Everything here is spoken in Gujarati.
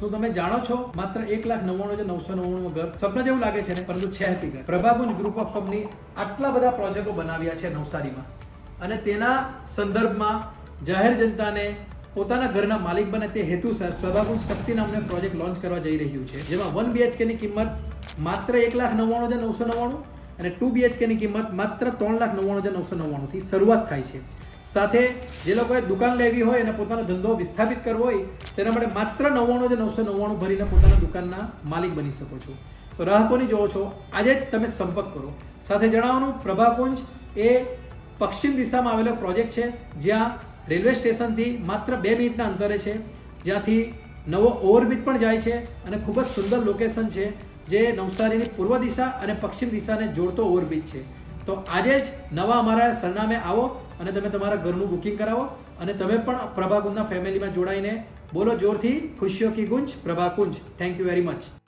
શું તમે જાણો છો? માત્ર એક લાખ નવ્વાણું હજાર નવસો નવ્વાણું ઘર સપના જેવું લાગે છે ને? પરંતુ છે હકીકત. પ્રભાભુજ ગ્રુપ ઓફ કંપની આટલા બધા પ્રોજેક્ટો બનાવ્યા છે નવસારીમાં. અને તેના સંદર્ભમાં જાહેર જનતાને પોતાના ઘરના માલિક બને તે હેતુસર પ્રભાભુજ શક્તિ નામનો પ્રોજેક્ટ લોન્ચ કરવા જઈ રહ્યું છે. જેમાં વન બીએચકેની કિંમત માત્ર એક લાખ નવ્વાણું હજાર નવસો નવ્વાણું અને ટુ બીએચકેની કિંમત માત્ર ત્રણ લાખ નવ્વાણું હજાર નવસો નવ્વાણુંથી શરૂઆત થાય છે. સાથે જે લોકોએ દુકાન લેવી હોય અને પોતાનો ધંધો વિસ્થાપિત કરવો હોય, તેના માટે માત્ર નવ્વાણું જે નવસો નવ્વાણું ભરીને પોતાના દુકાનના માલિક બની શકો છો. તો રાહકોની જોવો છો? આજે જ તમે સંપર્ક કરો. સાથે જણાવવાનું, પ્રભાકુંજ એ પશ્ચિમ દિશામાં આવેલો પ્રોજેક્ટ છે, જ્યાં રેલવે સ્ટેશનથી માત્ર બે મિનિટના અંતરે છે, જ્યાંથી નવો ઓવરબ્રિજ પણ જાય છે અને ખૂબ જ સુંદર લોકેશન છે, જે નવસારીની પૂર્વ દિશા અને પશ્ચિમ દિશાને જોડતો ઓવરબ્રિજ છે. તો આજે જ નવા અમારા સરનામે આવો. અને તમે તમારા ઘરનું બુકિંગ કરાવો અને તમે પણ પ્રભાકુંજના ફેમિલીમાં જોડાઈને બોલો, જોરથી ખુશીઓ કી ગુંજ, Prabhakunj. Thank you very much